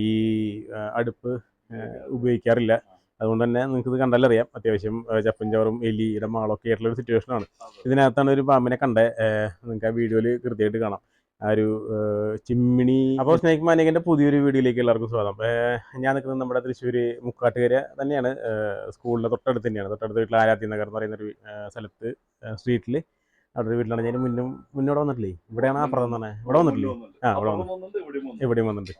ഈ അടുപ്പ് ഉപയോഗിക്കാറില്ല. അതുകൊണ്ട് തന്നെ നിങ്ങൾക്ക് ഇത് കണ്ടാലറിയാം അത്യാവശ്യം ആ, ചപ്പും ചവറും എലിയുടെ മാളൊക്കെ ആയിട്ടുള്ള ഒരു സിറ്റുവേഷനാണ് ഇതിനകത്താണ് ഒരു പാമ്പിനെ കണ്ടത് നിങ്ങൾക്ക് ആ വീഡിയോയിൽ കൃത്യമായിട്ട് കാണാം. ആ ഒരു ആ, ചിമ്മിണി അപ്പോൾ സ്നേക് മാനികന്റെ പുതിയൊരു വീഡിയോയിലേക്ക് എല്ലാവർക്കും സ്വാഗതം. ഞാൻ നിൽക്കുന്നത് നമ്മുടെ തൃശ്ശൂർ മുക്കാട്ടുകര തന്നെയാണ്. ആ, സ്കൂളിന്റെ തൊട്ടടുത്ത് തന്നെയാണ്. തൊട്ടടുത്ത് വീട്ടിൽ ആരാധ്യ നഗർ എന്ന് പറയുന്ന ഒരു ആ, സ്ഥലത്ത് സ്ട്രീറ്റിൽ അവിടെ ഒരു വീട്ടിലാണ്. ഞാൻ മുന്നും മുന്നോട്ട് വന്നിട്ടില്ലേ? ഇവിടെയാണ് അപ്പുറം തന്നെ ഇവിടെ വന്നിട്ടില്ലേ? ആ ഇവിടെ വന്നു. എവിടെയും വന്നിട്ടുണ്ട്.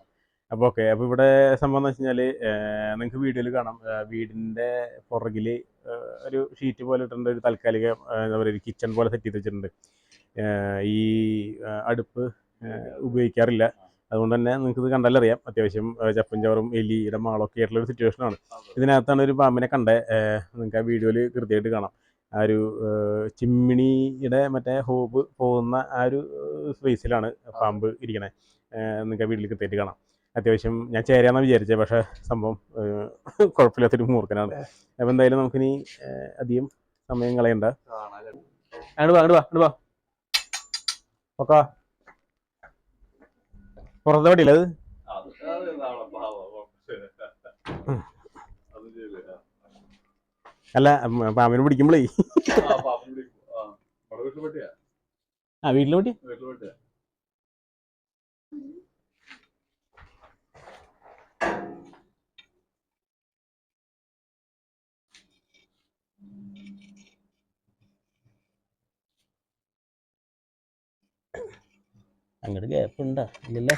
അപ്പോൾ ഓക്കെ അപ്പോൾ ഇവിടെ സംഭവം എന്ന് വെച്ച് കഴിഞ്ഞാൽ നിങ്ങൾക്ക് വീഡിയോയിൽ കാണാം. വീടിന്റെ പുറകിൽ ഒരു ഷീറ്റ് പോലെ ഇട്ടിട്ടുണ്ട്. ഒരു താൽക്കാലിക എന്താ പറയുക ഒരു കിച്ചൺ പോലെ സെറ്റ് ചെയ്ത് വെച്ചിട്ടുണ്ട്. ഈ അടുപ്പ് ഉപയോഗിക്കാറില്ല. അതുകൊണ്ട് തന്നെ നിങ്ങൾക്ക് ഇത് കണ്ടാലറിയാം അത്യാവശ്യം ചപ്പും ചവറും എലിയുടെ മാളൊക്കെ ആയിട്ടുള്ള ഒരു സിറ്റുവേഷനാണ് ഇതിനകത്താണ് ഒരു പാമ്പിനെ കണ്ടത് നിങ്ങൾക്ക് ആ വീഡിയോയിൽ കൃത്യമായിട്ട് കാണാം. ആ ഒരു ചിമ്മിണിയുടെ മറ്റേ ഹോബ് പോകുന്ന ആ ഒരു സ്പേസിലാണ് പാമ്പ് ഇരിക്കണേ. നിങ്ങൾക്ക് ആ വീട്ടിൽ കൃത്യമായിട്ട് കാണാം. അത്യാവശ്യം ഞാൻ ചേരാന്നാണ് വിചാരിച്ചത് പക്ഷേ സംഭവം കുഴപ്പമില്ലാത്തൊരു മൂർഖനാണ്. അപ്പോൾ എന്തായാലും നമുക്കിനി അധികം സമയം കളയണ്ട. അങ്ങോട്ട് വാ അങ്ങോട്ട് വാ അങ്ങോട്ട് വാ. ഓക്കാ പുറത്തെ വടിയില്ല അത്? അല്ല പാമ്പിനെ പിടിക്കുമ്പോഴേ ആ വീട്ടിൽ പറ്റി അങ്ങോട്ട് ഗ്യാപ്പ് ഉണ്ടാ ഇല്ലല്ലേ?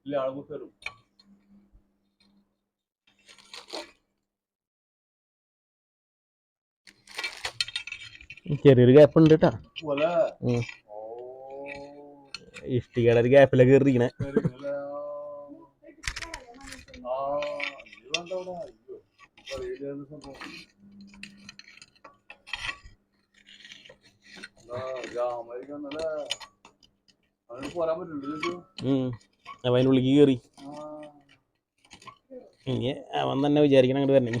ഇല്ല. ആളുകൾ കയറും ചെറിയൊരു ഗ്യാപ്പ് ഉണ്ട് കേട്ടാ ഇഷ്ടികയുടെ ഒരു ഗ്യാപ്പിലൊക്കെ കയറിയിരിക്കണേ അവനുള്ളിക്ക് അപ്പം ഉള്ളിലേക്ക് കയറി ഇനി അവൻ തന്നെ വിചാരിക്കണം അങ്ങോട്ട് വരണേ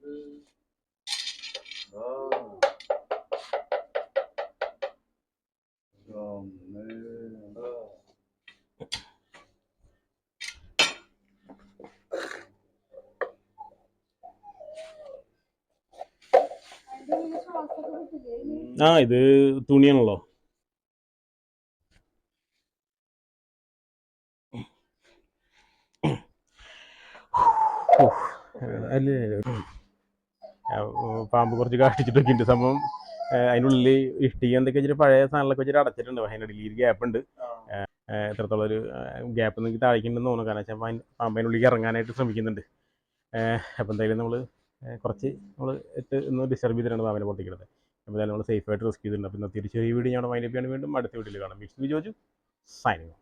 ആ ഇത് തുണിയാണല്ലോ. അല്ലേ? പാമ്പ് കുറച്ച് കാട്ടിച്ചിട്ടൊക്കെ ഉണ്ട്. സംഭവം അതിനുള്ളിൽ ഇഷ്ടിക എന്തൊക്കെ വെച്ചിട്ട് പഴയ സാധനങ്ങളൊക്കെ വെച്ചിട്ട് അടച്ചിട്ടുണ്ട്. പക്ഷേ അതിന്റെ ഇടയിൽ ഗ്യാപ്പ് ഉണ്ട്. എത്രത്തോളം ഒരു ഗ്യാപ്പ് നിങ്ങൾക്ക് താഴേക്കുണ്ടെന്ന് തോന്നുന്നു. കാരണം വെച്ചാൽ പാമ്പ് പാമ്പിനുള്ളിലേക്ക് ഇറങ്ങാനായിട്ട് ശ്രമിക്കുന്നുണ്ട്. അപ്പോൾ എന്തായാലും നമ്മൾ കുറച്ച് നമ്മൾ ഇട്ട് ഒന്ന് ഡിസ്റ്റർബ് ചെയ്തിട്ടാണ് പാമ്പിനെ പൊട്ടിക്കുന്നത്. അപ്പോൾ നമ്മൾ സേഫായിട്ട് റിസ്ക് ചെയ്തിട്ടുണ്ട്. അപ്പോൾ ഇന്നത്തെ ഒരു ചെറിയ വീഡിയോ ഞാൻ വൈൻഡപ്പ് ചെയ്യാണ് വീണ്ടും അടുത്ത വീഡിയോയിൽ കാണാം. Mix വിജോജു signing